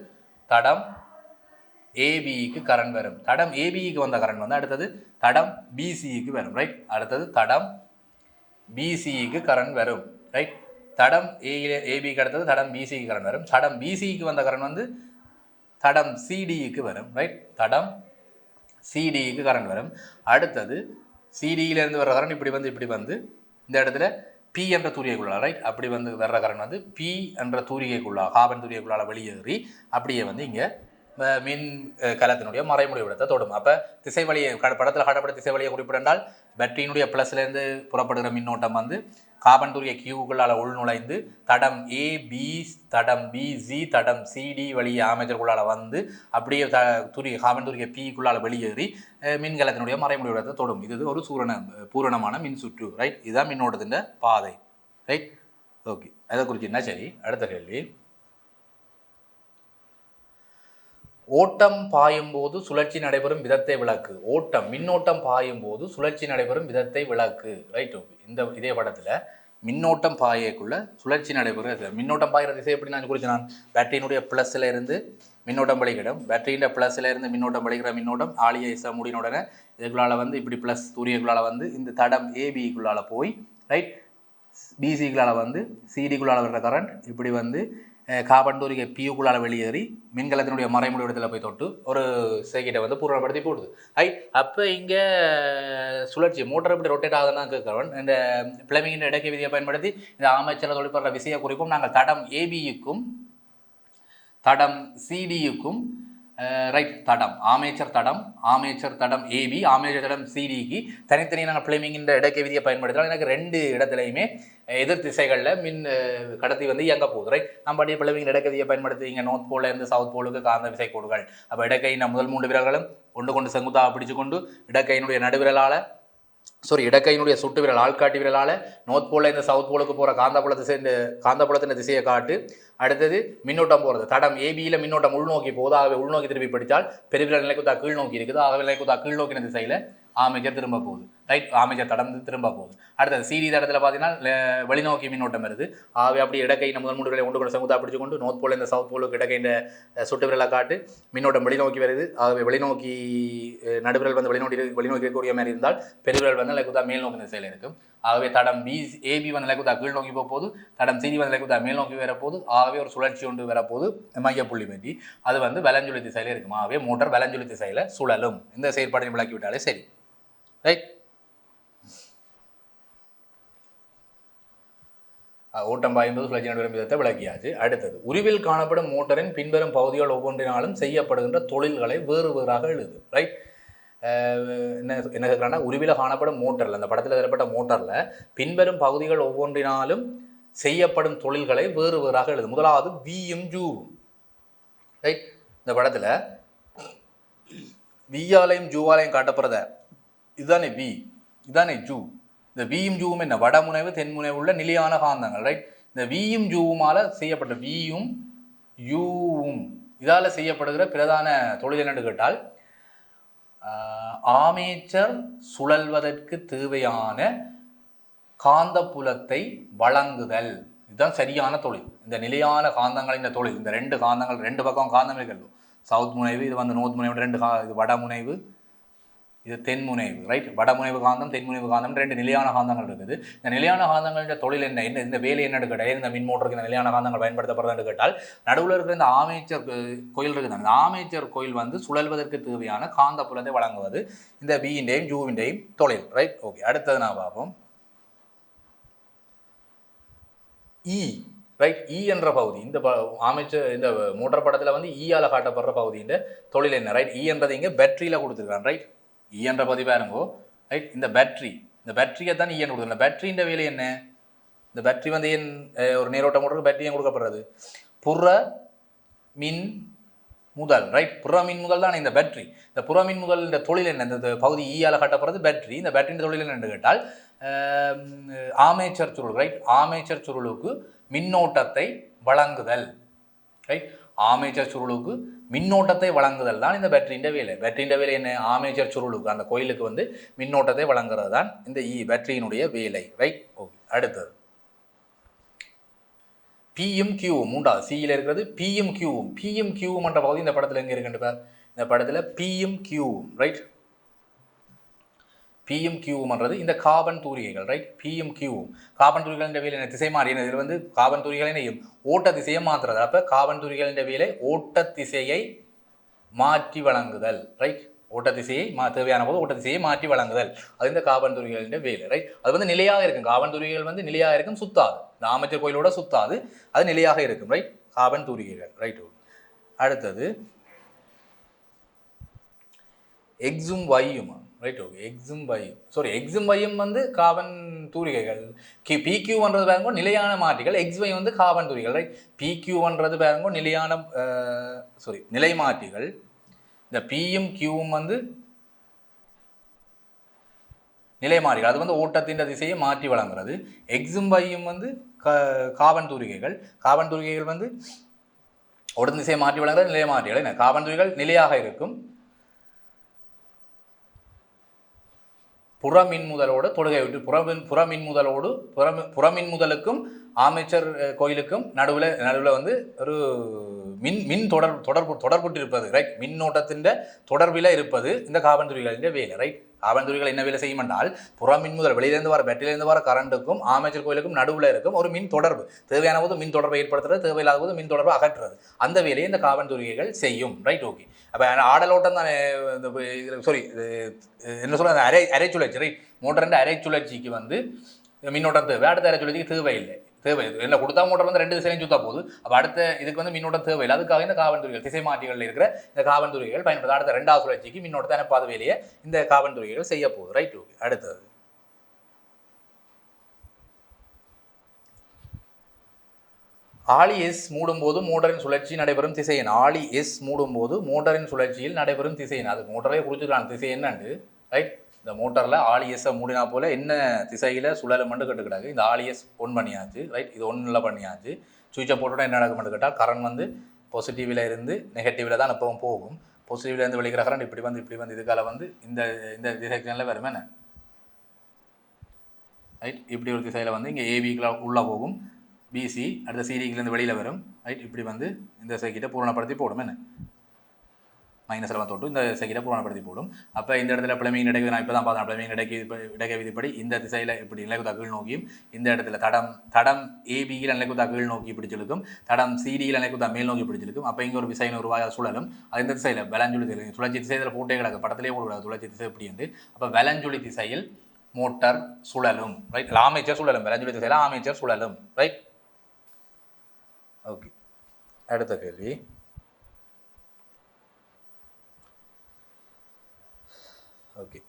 Speaker 2: தடம் ஏபிக்கு கரண்ட் வரும். தடம் ஏபிக்கு வந்த கரண்ட் வந்து அடுத்தது தடம் பிசிக்கு வரும் ரைட் அடுத்தது தடம் பிசிக்கு கரண்ட் வரும் ரைட் தடம் ஏ ஏபிக்கு அடுத்தது தடம் பிசிக்கு கரண்ட் வரும். தடம் பிசிக்கு வந்த கரண்ட் வந்து தடம் சிடிக்கு வரும் ரைட் தடம் சிடிக்கு கரண்ட் வரும். அடுத்தது சிடியிலேருந்து வர்ற கரண்ட் இப்படி வந்து இப்படி வந்து இந்த இடத்துல பி என்ற தூரியக்குள்ளா ரைட் அப்படி வந்து வர்ற கரண்ட் வந்து பி என்ற தூரிகைக்குள்ளா காபன் தூரியக்குள்ளால வெளியேறி அப்படியே வந்து இங்கே மின் கலத்தினுடைய மறைமுறை விடத்தை தொடும். அப்போ திசை வழியை படத்தில் காட்டப்பட்ட திசை வழியை குறிப்பிட்டால் பேட்டரியினுடைய ப்ளஸ்லேருந்து புறப்படுகிற மின்னோட்டம் வந்து காபன் தூரிய கியூக்குள்ளால் உள்நுழைந்து தடம் ஏ பி தடம் பி ஜி தடம் சிடி வழியே அமைச்சருக்குள்ளால் வந்து அப்படியே த துரிய காபன் தூரிய பிக்குள்ளால் வெளியேறி மின்கலத்தினுடைய மறைமுறை விடத்தை தொடும். இது ஒரு சூரண பூரணமான மின் சுற்று ரைட் இதுதான் மின்னோட்டத்தின் பாதை ரைட் ஓகே அதை குறித்து என்ன சரி? அடுத்த கேள்வி. ஓட்டம் பாயும் போது சுழற்சி நடைபெறும் விதத்தை விளக்கு. ஓட்டம் மின்னோட்டம் பாயும் போது சுழற்சி நடைபெறும் விதத்தை விளக்கு. ரைட் இந்த இதே படத்தில் மின்னோட்டம் பாயக்குள்ள சுழற்சி நடைபெறும் மின்னோட்டம் பாயிற திசை எப்படி நான் குறிச்சு நான் பேட்டரியினுடைய ப்ளஸ்ல இருந்து மின்னோட்டம் வலிக்கிடும் பேட்டரியின் ப்ளஸ்ல இருந்து மின்னோட்டம் வலிக்கிற மின்னோட்டம் ஆளியை முடின உடனே இதுக்குள்ளால் வந்து இப்படி ப்ளஸ் தூரியக்குள்ளால வந்து இந்த தடம் ஏபிக்குள்ளால் போய் ரைட் பிசிக்குள்ளால் வந்து சிடிக்குள்ளால் வர்ற கரண்ட் இப்படி வந்து காபண்டூரிகை பியூக்குள்ளால் வெளியேறி மின்கலத்தினுடைய மறைமுடி இடத்துல போய் தொட்டு ஒரு சேகிட்டை வந்து பூரணப்படுத்தி போடுது. ஐ அப்போ இங்கே சுழற்சி மோட்டர் எப்படி ரொட்டேட் ஆகுதுன்னா கேட்குறவன் இந்த பிளமிங்கின் இடக்கை விதியை பயன்படுத்தி இந்த அமைச்சர் தொழிற்படுற விசையை குறிப்பும் நாங்கள் தடம் ஏபியுக்கும் தடம் சிடியுக்கும் Uh, ரைட் தடம். ஆமேச்சர் தடம். ஆமேச்சர் தடம் ஏபி ஆமேச்சர் தடம் சிடிக்கு தனித்தனியாக நாங்கள் பிளேமிங்கின்ற இடக்கை விதியை பயன்படுத்தலாம் எனக்கு ரெண்டு இடத்துலையுமே எதிர் திசைகளில் மின் uh, கடத்தி வந்து இயங்க போகுது. ரைட் நம்ம அப்படியே பிளேமிங் இடக்கதியை விதியை பயன்படுத்துவீங்க நார்த் போல இருந்து சவுத் போலுக்கு காந்த விசை கோடுகள். அப்போ இடக்கையின் முதல் மூன்று வீரர்களும் ஒன்று கொண்டு செங்குத்தாக பிடிச்சு கொண்டு இடக்கையினுடைய நடுவிரலால் சாரி இடக்கையினுடைய சுட்டு விரல் ஆள்காட்டி விரலால் நோர்த் போல இந்த சவுத் போலுக்கு போகிற காந்தபுலத்தை திசை இந்த திசையை காட்டு. அடுத்தது மின்னோட்டம் போகிறது தடம் ஏபியில் மின்னோட்டம் உள்நோக்கி போகுது. ஆகவே உள்நோக்கி திருப்பி படித்தால் பெருவிரல் நிலைக்குத்தா கீழ் நோக்கி இருக்குது. ஆகவே நிலைக்குத்தா கீழ் நோக்கின திசையில் ஆமேஜர் திரும்ப போகுது. ரைட் ஆமேஜர் தடம் திரும்ப போகுது. அடுத்தது சீரி தடத்தில் பார்த்தீங்கன்னா வெளிநோக்கி மின்னோட்டம் வருது. ஆகவே அப்படி இடக்கை நம்ம முதல் மூன்று ஒன்று கூட செங்குத்தா பிடிச்சு கொண்டு நோர்த் போல் இந்த சவுத் போலுக்கு இடக்கை இந்த சுட்டு விரலை காட்டு மின்னோட்டம் வெளிநோக்கி வருது. ஆகவே வெளிநோக்கி நடுவிரல் வந்து வெளிநோக்கி வெளிநோக்கி இருக்கக்கூடிய மாதிரி இருந்தால் பெருவிரல் வந்து நிலைக்குத்தா மேல் இந்த திசையில் இருக்கும். ஆகவே தடம் பி ஏபி வந்து நிலைக்குத்தா கீழ் நோக்கி போக போது தடம் சிடி வந்து நிலைக்குத்தா மேல் நோக்கி வரப்போது ஆகவே ஒரு சுழற்சி ஒன்று வரப்போது மையப்புள்ளி பற்றி. அது வந்து வலஞ்சுழி திசையில் இருக்கும்? ஆகவே மோட்டார் வலஞ்சுழி திசையில் சுழலும். இந்த செயற்பாட்டை விளக்கி விட்டாலே சரி. ரைட் ஓட்டம் பாயும்போது சுழற்சி நடுவரும் விதத்தை விளக்கியாச்சு. அடுத்தது உருவில் காணப்படும் மோட்டரின் பின்வரும் பகுதிகள் ஒவ்வொன்றினாலும் செய்யப்படுகின்ற தொழில்களை வேறு வேறாக எழுது. ரைட் என்ன என்ன கேட்குறாங்கன்னா உருவில காணப்படும் மோட்டரில் அந்த படத்தில் தரப்பட்ட மோட்டரில் பின்வரும் பகுதிகள் ஒவ்வொன்றினாலும் செய்யப்படும் தொழில்களை வேறு வேறாக எழுது முதலாவது வியும் ஜூவும் ரைட் இந்த படத்தில் வியாலையும் ஜூவாலையும் காட்டப்படுறத. இதுதானே வி இதுதானே ஜூ இந்த வியும் ஜூவும் என்ன? வடமுனைவு தென்முனைவு உள்ள நிலையான காந்தங்கள். ரைட் இந்த வியும் ஜூவுமால செய்யப்பட்ட வியும் யூவும் இதால் செய்யப்படுகிற பிரதான தொழில் என்னென்னு கேட்டால் ஆமேச்சர் சுழல்வதற்கு தேவையான காந்தப்புலத்தை வழங்குதல். இதுதான் சரியான தொழில். இந்த நிலையான காந்தங்களின் தொழில். இந்த ரெண்டு காந்தங்கள் ரெண்டு பக்கம் காந்தம் இருக்கிறது. சவுத் முனைவு இது வந்து நோர்த் முனைவு ரெண்டு கா இது வட முனைவு இது தென்முனைவு ரைட் வடமுனைவு காந்தம் தென்முனைவு காந்தம் ரெண்டு நிலையான காந்தங்கள் இருக்குது. இந்த நிலையான காந்தங்களின் தொழில் என்ன? என்ன இந்த வேலை என்ன கேட்டால் இந்த மின் மோட்டருக்கு இந்த நிலையான காந்தங்கள் பயன்படுத்தப்படுறதுன்னு கேட்டால் நடுவில் இருக்கிற இந்த ஆமேச்சர் கோயில் இருக்குது. அந்த ஆமேச்சர் கோயில் வந்து சுழல்வதற்கு தேவையான காந்த புலத்தை வழங்குவது இந்த பியின்டையும் ஜூவின்டையும் தொழில் ரைட் ஓகே அடுத்தது நான் பார்ப்போம். இ ரைட் இ என்ற பகுதி இந்த ப அமைச்சர் இந்த மோட்டார் படத்தில் வந்து e ஈயால் காட்டப்படுற பகுதியின் தொழில் என்ன? ரைட் இ e என்றது இங்கே பேட்டரியில் கொடுத்துருக்கான் ரைட் இ என்ற பாருங்கோ ரைட் இந்த பேட்டரி இந்த பேட்டரியை தான் ஈஎன் கொடுக்கணும். இந்த பேட்டரின்ற வேலை என்ன? இந்த பேட்டரி வந்து ஏன் ஒரு நீரோட்ட மோட்டருக்கு பேட்டரியும் கொடுக்கப்படுறது? புற மின் முதல் ரைட் புறமின் முதல் தான் இந்த பேட்டரி இந்த புறமின் முதல் இந்த தொழில் என்ன? இந்த பகுதி e ஈயால் காட்டப்படுறது பேட்டரி இந்த பேட்டரியின் தொழில் என்னன்னு கேட்டால் ஆமேச்சர் சுருள் ரைட் ஆமேச்சர் சுருளுக்கு மின்னோட்டத்தை வழங்குதல். ரைட் ஆமேச்சர் சுருளுக்கு மின்னோட்டத்தை வழங்குதல் தான் இந்த பேட்டரியின் வேலை. பேட்டரியின் வேலை என்ன? ஆமேச்சர் சுருளுக்கு அந்த கோயிலுக்கு வந்து மின்னோட்டத்தை வழங்குறது தான் இந்த e இ பேட்டரியினுடைய வேலை. ரைட் ஓகே அடுத்தது. பிஎம் கியூவும் மூன்றாவது சியில் இருக்கிறது பிஎம் கியூவும் பிஎம் கியூவும் என்ற பகுதி இந்த படத்தில் எங்கே இருக்குன்னு பார்? இந்த படத்தில் பிஎம் கியூவும் ரைட் பியும் கியூவும்ன்றது இந்த கார்பன் தூரிகைகள் ரைட் பியும் கியூவும் கார்பன் தூரிகளின் வேலை என்ன? திசை மாறி இதில் வந்து கார்பன் தூரிகளை ஓட்ட திசையை மாற்றுறது. அப்போ கார்பன் தூரிகளின் வேலை ஓட்ட திசையை மாற்றி வழங்குதல் ரைட் ஓட்ட திசையை மா தேவையான போது ஓட்ட திசையை மாற்றி வழங்குதல். அது இந்த கார்பன் துரிகளின் வேலை ரைட் அது வந்து நிலையாக இருக்கும். கார்பன் துரிகைகள் வந்து நிலையாக இருக்கும் சுத்தாது. இந்த கோயிலோட சுத்தாது. அது நிலையாக இருக்கும் ரைட் கார்பன் தூரிகைகள் ரைட் அடுத்தது எக்ஸும் வையும் ரைட் ஓகே எக்ஸும் பையும் சாரி எக்ஸும் வையும் வந்து கார்பன் தூரிகைகள். கி பிக்யூன்றது பாருங்க நிலையான மாற்றிகள். எக்ஸ் வை வந்து கார்பன் தூரிகள் ரைட் பிக்யூன்றது பாருங்க நிலையான சாரி நிலை மாற்றிகள். இந்த பியும் கியூவும் வந்து நிலை மாறிகள் அது வந்து ஓட்டத்தின் திசையை மாற்றி வழங்குறது. எக்ஸும் பையும் வந்து க காபன் தூரிகைகள். காபன் தூரிகைகள் வந்து ஓட்ட திசையை மாற்றி வழங்குறது நிலை மாற்றிகள். என்ன? காபன் தூரிகள் நிலையாக இருக்கும். புறமின் முதலோடு தொடுகை விட்டு புறமின் புறமின் முதலோடு புறமி புறமின் முதலுக்கும் ஆமேச்சர் கோயிலுக்கும் நடுவில் நடுவில் வந்து ஒரு மின் மின் தொடர் தொடர்பு தொடர்புட்டு இருப்பது ரைட் மின்னோட்டத்தின் தொடர்பில் இருப்பது இந்த காபந்துரிகளின் வேலை ரைட் காவன்துறைகள் என்ன வேலை செய்யும் என்றால் புறமின் முதல் வெளியிலேருந்து வர பேட்டரியிலேருந்து வர கரண்ட்டுக்கும் ஆமேச்சர் கோயிலுக்கும் நடுவில் இருக்கும் ஒரு மின் தொடர்பு. தேவையான போது மின் தொடர்பை ஏற்படுத்துறது தேவையில்லாத போது மின் தொடர்பை அகற்றுறது. அந்த வேலையை இந்த காவன்துறைகள் செய்யும் ரைட் ஓகே அப்போ ஆடலோட்டம் தான் சாரி என்ன சொல்ல அரை அரை சுழற்சி ரைட் மோட்டர் அரை சுழற்சிக்கு வந்து மின்னோட்டம் தேவை அடுத்த அரை சுழற்சிக்கு தேவையில்லை. தேவை. இல்லை கொடுத்தா மோட்டர் வந்து ரெண்டு திசையும் சுத்தா போகுது. அப்போ அடுத்த இதுக்கு வந்து மின்னோட்டம் தேவையில்லை. அதுக்காக இந்த காவல் துறைகள் திசை மாற்றிகளில் இருக்கிற இந்த காவல் துறைகள் பயன்படுத்த அடுத்த ரெண்டாவது சுழற்சிக்கு மின்னோட்டத்தை அனுப்பாத வேலையை இந்த காவல் துறைகள் செய்ய போகுது. ரைட் ஓகே அடுத்தது. ஆலி எஸ் மூடும்போது மோட்டரின் சுழற்சி நடைபெறும் திசையன் ஆலி எஸ் மூடும்போது மோட்டரின் சுழற்சியில் நடைபெறும் திசையன் அது மோட்டரே குறிச்சிக்கலாம் திசை என்னண்டு? ரைட் இந்த மோட்டரில் ஆலியஸை மூடினா போல என்ன திசையில் சுழலை மட்டும் கட்டுக்கிடாது. இந்த ஆலியஸ் ஒன் பண்ணியாச்சு ரைட் இது ஒன்றில் பண்ணியாச்சு. சுவிட்சை போட்டோட என்ன நடக்குமெண்டு கேட்டால் கரண்ட் வந்து பாசிட்டிவில் இருந்து நெகட்டிவில் தான் எப்பவும் போகும். பாசிட்டிவில் இருந்து வெளிக்கிற கரண்ட் இப்படி வந்து இப்படி வந்து இதுக்கால வந்து இந்த இந்த டிரெக்ஷனில் வருமே என்ன? ரைட் இப்படி ஒரு திசையில் வந்து இங்கே ஏபிக்குள்ள உள்ளே போகும். பிசி அடுத்த சிடிக்குலேருந்து வெளியில் வரும். ரைட் இப்படி வந்து இந்த திசைக்கிட்ட பூரணப்படுத்தி போடும் என்ன? மைனஸ் எல்லாம் தொட்டு இந்த சர்க்கிட்டை புராணப்படுத்தி போடும். அப்போ இந்த இடத்துல பிளமையின் இடைக்கு நான் இப்போ தான் பார்த்தேன் பிளமையின் இடைக்கு இடக்க விதிப்படி இந்த திசையில் இப்படி நிலைக்குத்தா கீழ் நோக்கியும் இந்த இடத்துல தடம் தடம் ஏபியில் நிலைக்குத்தா கீழ் நோக்கி பிடிச்சிருக்கும் தடம் சிடியில் நிலைக்குத்தா மேல் நோக்கி பிடிச்சிருக்கும் அப்போ இங்கே ஒரு விசையின் உருவாக சுழலும். அது இந்த திசையில் வெலஞ்சுழி திசை. சுழற்சி திசையில் போட்டே கிடக்கு. படத்திலே கூட சுழற்சி திசை இப்படி என்று அப்போ வெலஞ்சுழி திசையில் மோட்டார் சுழலும். ரைட் ஆமேச்சர் சுழலும். வெலஞ்சுழி திசையில் ஆமேச்சர் சுழலும். ரைட் ஓகே அடுத்த கேள்வி. ஓகே.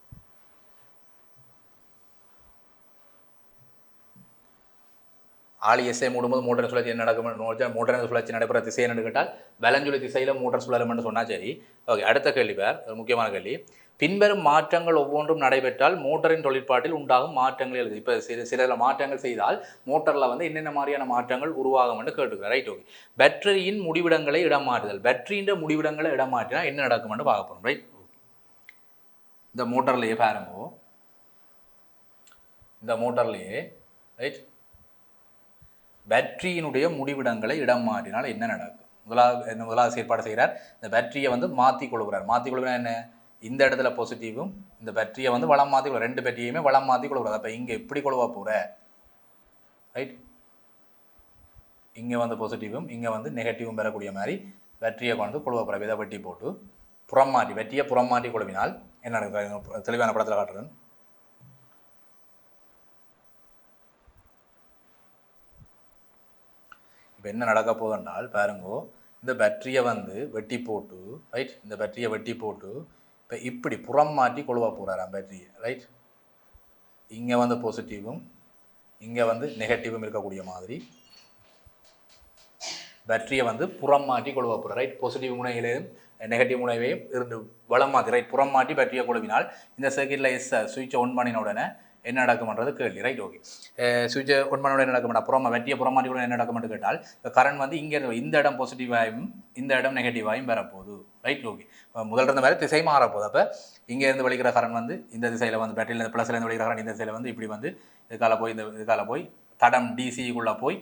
Speaker 2: ஆளி எஸ்ஐ மூடும்போது மோட்டர் சுழற்சி நடக்கும்? மோட்டர் சுழற்சி நடைபெற திசை என்னன்னு கேட்டால் வலஞ்சுழி திசையில் மோட்டர் சுழலும்னு சொன்னால் சரி. ஓகே அடுத்த கேள்வி பேர் முக்கியமான கேள்வி. பின்வரும் மாற்றங்கள் ஒவ்வொன்றும் நடைபெற்றால் மோட்டரின் தொழிற்பாட்டில் உண்டாகும் மாற்றங்கள் எழுது. இப்போ சில சில மாற்றங்கள் செய்தால் மோட்டரில் வந்து என்னென்ன மாதிரியான மாற்றங்கள் உருவாகும்னு கேட்டுக்கிறேன் ரைட் ஓகே பேட்டரியின் முடிவிடங்களை இடம் மாற்றுதல் பேட்டரியின் முடிவிடங்களை இடம் என்ன நடக்கும்னு பார்க்க போகிறோம் ரைட் இந்த மோட்டர்லேயே பாருங்கோ. இந்த மோட்டர்லேயே ரைட் பேட்டரியினுடைய முடிவிடங்களை இடம் மாற்றினால் என்ன நடக்கும்? முதலாவது என்ன முதலாவது செயற்பாடு செய்கிறார்? இந்த பேட்டரியை வந்து மாற்றி கொள்கிறார். மாற்றி கொள்கிறார் என்ன? இந்த இடத்துல பாசிட்டிவும் இந்த பேட்டரியை வந்து வளம் மாற்றி கொள்ள ரெண்டு பேட்டரியுமே வளம் மாற்றி கொள்கிறார். அப்போ இங்கே எப்படி கொழுவா போகிற ரைட் இங்கே வந்து பாசிட்டிவும் இங்கே வந்து நெகட்டிவும் பெறக்கூடிய மாதிரி வெற்றியை கொண்டு கொள்வா போகிற விதை வெட்டி போட்டு புறம் மாற்றி வெட்டியை புறம் மாற்றி குழுவினால் என்ன நடக்குது தெளிவான படத்தில் காட்டுறேன். இப்போ என்ன நடக்க போகுதுன்னால் பாருங்கோ இந்த பேட்டரியை வந்து வெட்டி போட்டு ரைட் இந்த பேட்டரியை வெட்டி போட்டு இப்போ இப்படி புறம் மாற்றி கொழுவா போகிறாராம் பேட்டரியை ரைட் இங்கே வந்து பாசிட்டிவும் இங்கே வந்து நெகட்டிவும் இருக்கக்கூடிய மாதிரி பேட்டரியை வந்து புறம் மாற்றி கொழுவா போகிறார் ரைட் பாசிட்டிவ் முனையிலேயும் நெகட்டிவ் முனைவையும் இருந்து வளம் மாற்றி ரைட் புறம் மாற்றி பேட்டரியை இந்த சர்க்கிட்டில் எஸ் சுவிட்சை ஒன் பண்ணின உடனே என்ன நடக்கும்ன்றது கேள்வி. ரைட் ஓகே சுவிட்சை ஒன் பண்ண என்ன நடக்கும்டா புறமா வெட்டியை புறமாட்டி கூட என்ன நடக்கும்னு கேட்டால் கரண்ட் வந்து இங்கே இந்த இடம் பாசிட்டிவாகவும் இந்த இடம் நெகட்டிவாகவும் வரப்போகுது. ரைட் ஓகே முதல்ல இருந்த மாதிரி திசை மாறப்போகுது. அப்போ இங்கே இருந்து வலிக்கிற கரண்ட் வந்து இந்த திசையில் வந்து பேட்டரியில் ப்ளஸ்லேருந்து வலிக்கிற கரண்ட் இந்த திசையில் வந்து இப்படி வந்து இதுக்கால போய் இந்த இதுக்கால போய் தடம் டிசிக்குள்ளே போய்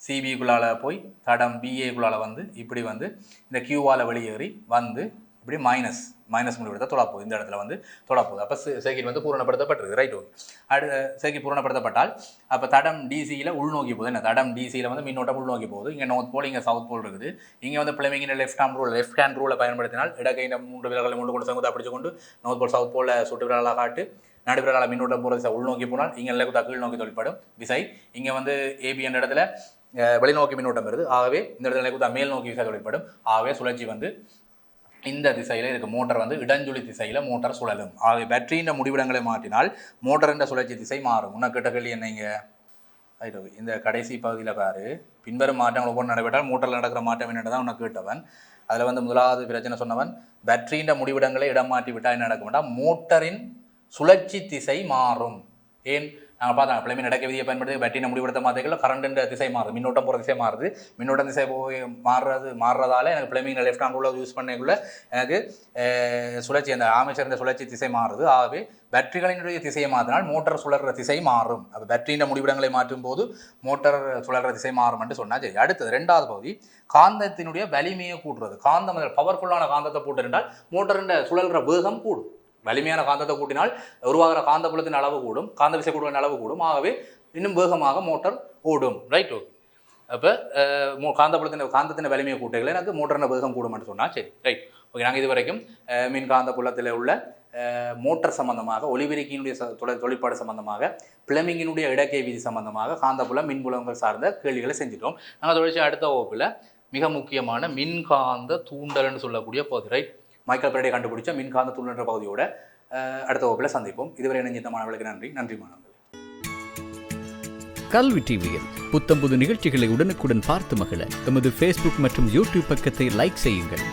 Speaker 2: சிபிக்குள்ளால் போய் தடம் பிஏக்குள்ளால் வந்து இப்படி வந்து இந்த கியூவால் வெளியேறி வந்து இப்படி மைனஸ் மைனஸ் முடிவெடுத்தால் தொழப்போகுது இந்த இடத்துல வந்து தொழப்போகுது அப்போ சர்க்கிட் வந்து பூரணப்படுத்தப்பட்டிருக்கு ரைட் ஓகே அடு சர்க்கிட் பூரணப்படுத்தப்பட்டால் அப்போ தடம் டிசியில் உள்நோக்கி போகுது. என்ன? தடம் டிசியில் வந்து மின்னோட்டம் உள்நோக்கி போகுது. இங்கே நார்த் போல் இங்கே சவுத் போல் இருக்குது. இங்கே வந்து பிளமிங்கின் left hand rule left hand ரூலை பயன்படுத்தினால் இடக்கை இந்த மூன்று விரல்களை மூன்று கொண்டு சங்குதா பிடிச்சு கொண்டு நார்த் போல் சவுத் போலில் சுட்டு விரலாக காட்டு நடுவிரலால் மின்னோட்டம் போகிற உள்நோக்கி போனால் இங்கே நிலக்குத்தா கீழ் நோக்கி தொழிற்படும் விசை. இங்கே வந்து ஏபி என்ற இடத்துல வெளிநோக்கி மின்னோட்டம் வருது. ஆகவே இந்த இடத்துல நிலைக்குத்தா மேல் நோக்கி விசை தொழிற்படும். ஆகவே சுழற்சி வந்து இந்த திசையில் இருக்க. மோட்டார் வந்து இடஞ்சுழி திசையில் மோட்டார் சுழலும். ஆகவே பேட்டரியின் முடிவிடங்களை மாற்றினால் மோட்டரின் சுழற்சி திசை மாறும். உன்ன கேட்ட கேள்வி என்னங்க இந்த கடைசி பகுதியில் பாரு. பின்வரும் மாற்றங்கள் ஒவ்வொன்று நடைபெற்றால் மோட்டரில் நடக்கிற மாற்றம் என்னென்னு தான் உனக்கு கேட்டவன். அதில் வந்து முதலாவது பிரச்சனை சொன்னவன் பேட்டரியின் முடிவிடங்களை இடம் மாற்றி விட்டால் என்ன நடக்கும்னா மோட்டரின் சுழற்சி திசை மாறும். ஏன்? நாங்கள் பார்த்தோம் பிள்ளைமை நடக்க விதியை பயன்படுத்தி பேட்டரியை முடிவெடுத்த மாதிரிகள் கரண்ட் திசை மாறுது மின்னோட்டம் போகிற திசை மாறுது. மின்னோட்டம் திசை போய் மாறுறது மாறுறதால எனக்கு பிள்ளைமிங் லெஃப்ட் ஹேண்ட் உள்ள யூஸ் பண்ணக்குள்ள எனக்கு சுழற்சி அந்த ஆமைச்சர் இந்த சுழற்சி திசை மாறுது. ஆகவே பேட்டரிகளினுடைய திசையை மாற்றினால் மோட்டர் சுழற திசை மாறும். அப்போ பேட்டரியின் முடிவிடங்களை மாற்றும் போது மோட்டர் சுழற திசை மாறும் என்று சொன்னால் சரி. அடுத்தது ரெண்டாவது பகுதி காந்தத்தினுடைய வலிமையை கூட்டுறது. காந்தம் பவர்ஃபுல்லான காந்தத்தை போட்டிருந்தால் மோட்டரின் சுழல்ற வேகம் கூடும். வலிமையான காந்தத்தை கூட்டினால் உருவாகிற காந்த புலத்தின் அளவு கூடும் காந்த விசை கூடுவதன் அளவு கூடும். ஆகவே இன்னும் வேகமாக மோட்டார் ஓடும். ரைட் ஓகே அப்போ காந்தபுலத்தின் காந்தத்தின் வலிமையை கூட்டுகளை எனக்கு மோட்டரின் வேகம் கூடும்னு சொன்னால் சரி. ரைட் ஓகே நாங்கள் இது வரைக்கும் மின் காந்த புலத்தில் உள்ள மோட்டர் சம்பந்தமாக ஒலிபெருக்கியினுடைய தொழிற்பாடு சம்பந்தமாக பிளமிங்கினுடைய இடக்கை விதி சம்பந்தமாக காந்தப்புலம் மின்புலங்கள் சார்ந்த கேள்விகளை செஞ்சிட்டோம். நாங்கள் தொடர்ச்சி அடுத்த வகுப்பில் மிக முக்கியமான மின்காந்த தூண்டல்னு சொல்லக்கூடிய பகுதி. ரைட் மைக்கேல் பிரடே கண்டுபிடிச்ச மின்காந்த துள்ளுன்ற பகுதியோட அஹ், அடுத்த வகுப்பில் சந்திப்போம். இதுவரை இணைஞ்சிருந்த மாணவர்களுக்கு நன்றி. நன்றி மாணவர்கள்.
Speaker 3: கல்வி டிவியில் புத்தம்புது நிகழ்ச்சிகளை உடனுக்குடன் பார்த்து மகிழ எமது ஃபேஸ்புக் மற்றும் யூடியூப் பக்கத்தை லைக் செய்யுங்கள்.